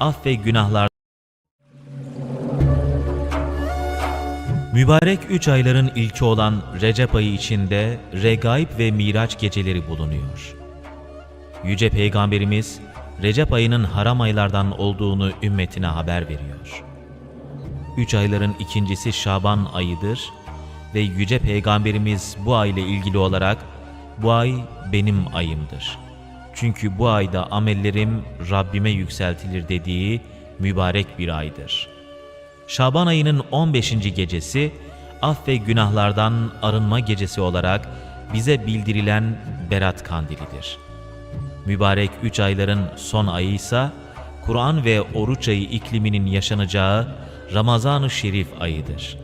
af günahlar Mübarek üç ayların ilki olan Recep ayı içinde Regaib ve Miraç geceleri bulunuyor. Yüce Peygamberimiz Recep ayının haram aylardan olduğunu ümmetine haber veriyor. Üç ayların ikincisi Şaban ayıdır ve Yüce Peygamberimiz bu ay ile ilgili olarak bu ay benim ayımdır. Çünkü bu ayda amellerim Rabbime yükseltilir dediği mübarek bir aydır. Şaban ayının 15. gecesi af ve günahlardan arınma gecesi olarak bize bildirilen Berat Kandilidir. Mübarek üç ayların son ayı ise Kur'an ve oruç ayı ikliminin yaşanacağı Ramazan-ı Şerif ayıdır.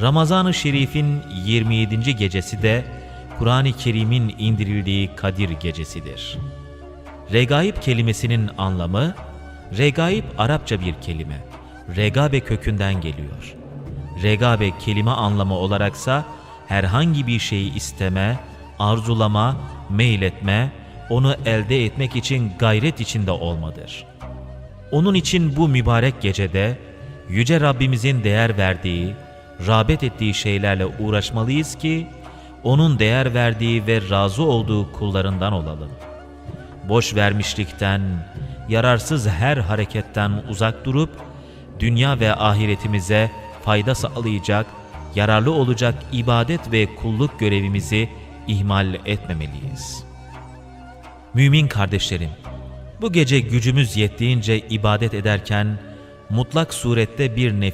Ramazan-ı Şerif'in 27. gecesi de Kur'an-ı Kerim'in indirildiği Kadir gecesidir. Regaib kelimesinin anlamı, regaib Arapça bir kelime. Regabe kökünden geliyor. Regabe kelime anlamı olaraksa herhangi bir şeyi isteme, arzulama, meyletme, onu elde etmek için gayret içinde olmadır. Onun için bu mübarek gecede Yüce Rabbimizin değer verdiği, rağbet ettiği şeylerle uğraşmalıyız ki, O'nun değer verdiği ve razı olduğu kullarından olalım. Boş vermişlikten, yararsız her hareketten uzak durup, dünya ve ahiretimize fayda sağlayacak, yararlı olacak ibadet ve kulluk görevimizi ihmal etmemeliyiz. Mümin kardeşlerim, bu gece gücümüz yettiğince ibadet ederken, mutlak surette bir nefis